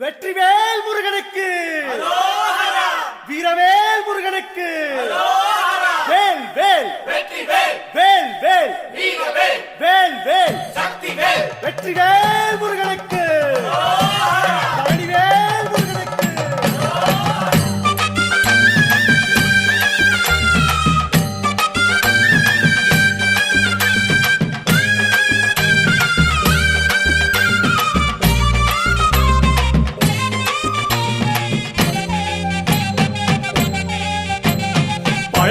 வெற்றிவேல் முருகனுக்கு. வீரவேல் முருகனுக்கு. வேல் வேல். வெற்றி வேல் வேல். வேல் வேல் வேல். வேல் சக்தி வேல் வெற்றிவேல் முருகனுக்கு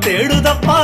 தேடுதப்பா.